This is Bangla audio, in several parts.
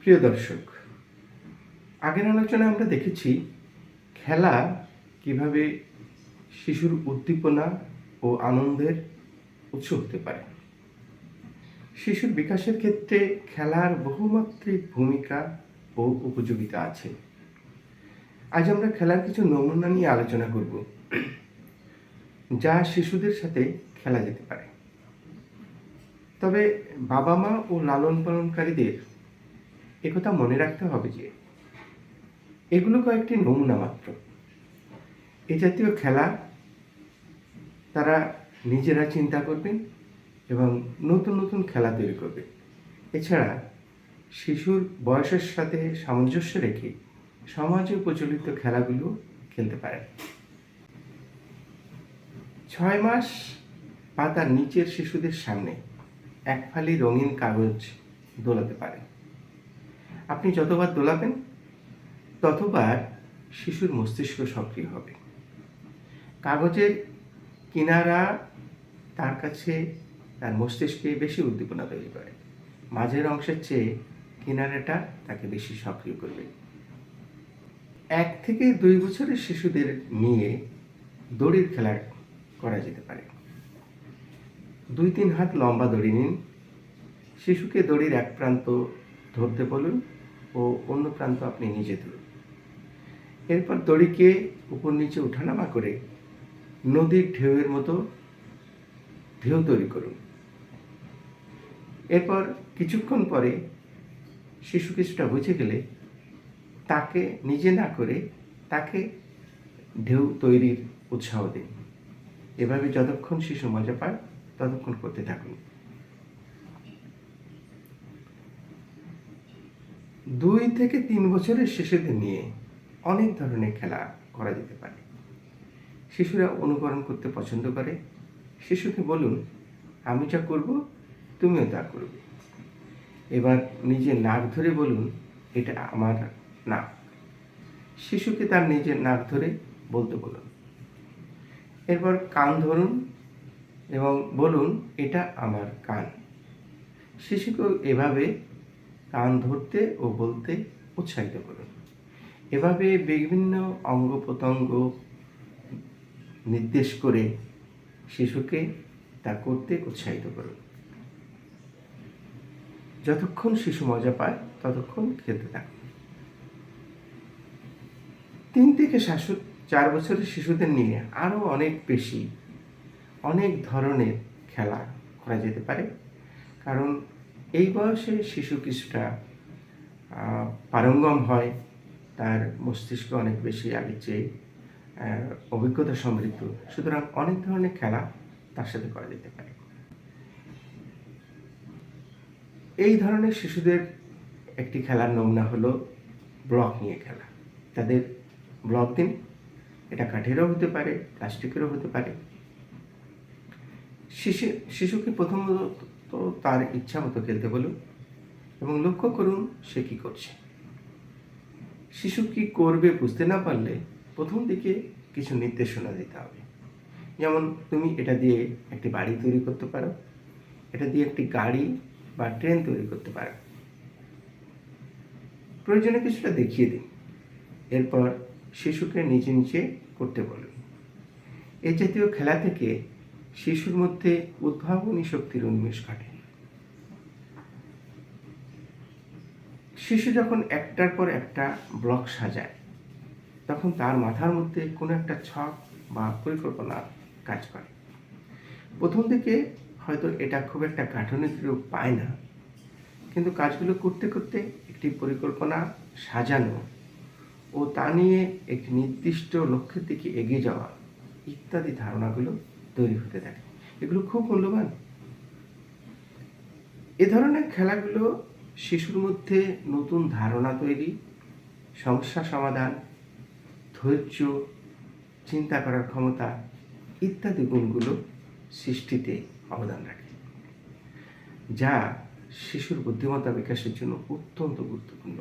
প্রিয় দর্শক, আগের আলোচনায় আমরা দেখেছি খেলা কীভাবে শিশুর উদ্দীপনা ও আনন্দের উৎস হতে পারে। শিশুর বিকাশের ক্ষেত্রে খেলার বহুমাত্রিক ভূমিকা ও উপযোগিতা আছে। আজ আমরা খেলার কিছু নমুনা নিয়ে আলোচনা করব, যা শিশুদের সাথে খেলা যেতে পারে। তবে বাবা মা ও লালন পালনকারীদের একথা মনে রাখতে হবে যে, এগুলো কয়েকটি নমুনা মাত্র। এ জাতীয় খেলা তারা নিজেরা চিন্তা করবেন এবং নতুন নতুন খেলা তৈরি করবে। এছাড়া শিশুর বয়সের সাথে সামঞ্জস্য রেখে সমাজে প্রচলিত খেলাগুলো খেলতে পারেন। ছয় মাস বা তার নিচের শিশুদের সামনে এক ফালি রঙিন কাগজ দোলাতে পারেন। আপনি যতবার দোলাবেন, ততবার শিশুর মস্তিষ্ক সক্রিয় হবে। কাগজের কিনারা তার কাছে তার মস্তিষ্কে বেশি উদ্দীপনা তৈরি করে। মাঝের অংশের চেয়ে কিনারাটা তাকে বেশি সক্রিয় করবে। এক থেকে দুই বছরের শিশুদের নিয়ে দড়ির খেলা করা যেতে পারে। দুই তিন হাত লম্বা দড়ি নিন। শিশুকে দড়ির এক প্রান্ত ধরতে বলুন। ও অন্য প্রান্ত আপনি নিজে ধরুন। এরপর দড়িকে উপর নিচে উঠানামা করে নদীর ঢেউয়ের মতো ঢেউ তৈরি করুন। এরপর কিছুক্ষণ পরে শিশু কিছুটা বুঝে গেলে তাকে নিজে না করে তাকে ঢেউ তৈরির উৎসাহ দিন। এভাবে যতক্ষণ শিশু মজা পায়, ততক্ষণ করতে থাকুন। দুই থেকে তিন বছরের শিশুদের নিয়ে অনেক ধরনের খেলা করা যেতে পারে। শিশুরা অনুকরণ করতে পছন্দ করে। শিশুকে বলুন, আমি যা করব, তুমিও তা করবে। এবার নিজের নাক ধরে বলুন, এটা আমার নাক। শিশুকে তার নিজের নাক ধরে বলতে বলুন। এরপর কান ধরুন এবং বলুন, এটা আমার কান। শিশুকেও এভাবে কান ধরতে ও বলতে উৎসাহিত করুন এভাবে বিভিন্ন অঙ্গ প্রত্যঙ্গ নির্দেশ করে শিশুকে তা করতে উৎসাহিত করুন যতক্ষণ শিশু মজা পায়, ততক্ষণ খেলতে থাকুন তিন থেকে শাশু, চার বছরের শিশুদের নিয়ে আরও অনেক বেশি, অনেক ধরনের খেলা করা যেতে পারে। কারণ এই বয়সে শিশু কিছুটা পারঙ্গম হয়। তার মস্তিষ্ক অনেক বেশি আগের চেয়ে অভিজ্ঞতা সমৃদ্ধ। সুতরাং অনেক ধরনের খেলা তার সাথে করা যেতে পারে। এই ধরনের শিশুদের একটি খেলার নমুনা হলো ব্লক নিয়ে খেলা। তাদের ব্লক দিন, এটা কাঠেরও হতে পারে, প্লাস্টিকেরও হতে পারে। শিশু, শিশুকে প্রথমত তার ইচ্ছা মতো খেলতে বলুন এবং লক্ষ্য করুন সে কী করছে। শিশু কি করবে বুঝতে না পারলে প্রথম দিকে কিছু নির্দেশনা দিতে হবে। যেমন, তুমি এটা দিয়ে একটি বাড়ি তৈরি করতে পারো, এটা দিয়ে একটি গাড়ি বা ট্রেন তৈরি করতে পারো। প্রয়োজনে কিছুটা দেখিয়ে দিন। এরপর শিশুকে নিচে নিচে করতে বলুন। এই জাতীয় খেলা থেকে শিশুর মধ্যে উদ্ভাবনী শক্তির উন্মেষ ঘটে। শিশু যখন একটার পর একটা ব্লক সাজায়, তখন তার মাথার মধ্যে কোনো একটা ছক বা পরিকল্পনা কাজ করে। প্রথম দিকে হয়তো এটা খুব একটা গাঠনিক রূপ পায় না, কিন্তু কাজগুলো করতে করতে একটি পরিকল্পনা সাজানো ও তা নিয়ে একটি নির্দিষ্ট লক্ষ্যের দিকে এগিয়ে যাওয়া ইত্যাদি ধারণাগুলো তৈরি হতে থাকে। এগুলো খুব মূল্যবান। এ ধরনের খেলাগুলো শিশুর মধ্যে নতুন ধারণা তৈরি, সমস্যা সমাধান, ধৈর্য, চিন্তা করার ক্ষমতা ইত্যাদি গুণগুলো সৃষ্টিতে অবদান রাখে, যা শিশুর বুদ্ধিমত্তা বিকাশের জন্য অত্যন্ত গুরুত্বপূর্ণ।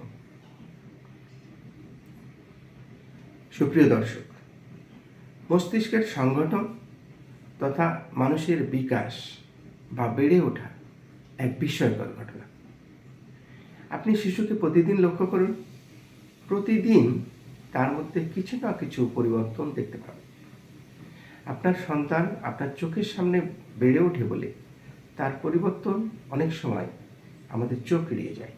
সুপ্রিয় দর্শক, মস্তিষ্কের সংগঠন তথা মানুষের বিকাশ বা বেড়ে ওঠা এক বিস্ময়কর ঘটনা। আপনি শিশুকে প্রতিদিন লক্ষ্য করুন। প্রতিদিন তার মধ্যে কিছু না কিছু পরিবর্তন দেখতে পাবেন। আপনার সন্তান আপনার চোখের সামনে বেড়ে ওঠে বলে তার পরিবর্তন অনেক সময় আমাদের চোখ এড়িয়ে যায়।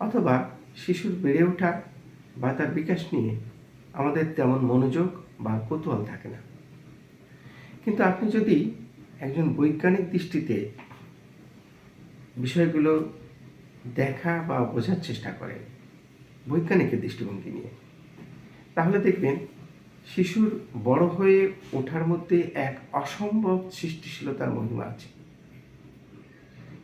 অথবা শিশুর বেড়ে ওঠা বা তার বিকাশ নিয়ে আমাদের তেমন মনোযোগ বা কৌতূহল থাকে না। কিন্তু আপনি যদি একজন বৈজ্ঞানিক দৃষ্টিতে বিষয়গুলো দেখা বা বোঝার চেষ্টা করেন, বৈজ্ঞানিকের দৃষ্টিভঙ্গি নিয়ে, তাহলে দেখবেন শিশুর বড় হয়ে ওঠার মধ্যে এক অসম্ভব সৃষ্টিশীলতার মহিমা আছে।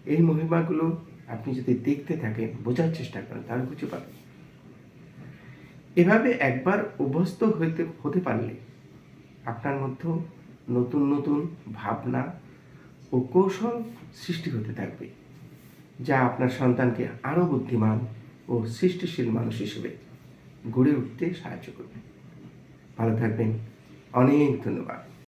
এই মহিমাগুলো আপনি যদি দেখতে থাকেন, বোঝার চেষ্টা করেন, তাহলে বুঝতে পারবেন এভাবে একবার অভ্যস্ত হইতে, হতে পারলে আপনার মধ্যে নতুন নতুন ভাবনা ও কৌশল সৃষ্টি হতে থাকবে, যা আপনার সন্তানকে আরও বুদ্ধিমান ও সৃষ্টিশীল মানুষ হিসেবে গড়ে উঠতে সাহায্য করবে। ভালো থাকবেন। অনেক ধন্যবাদ।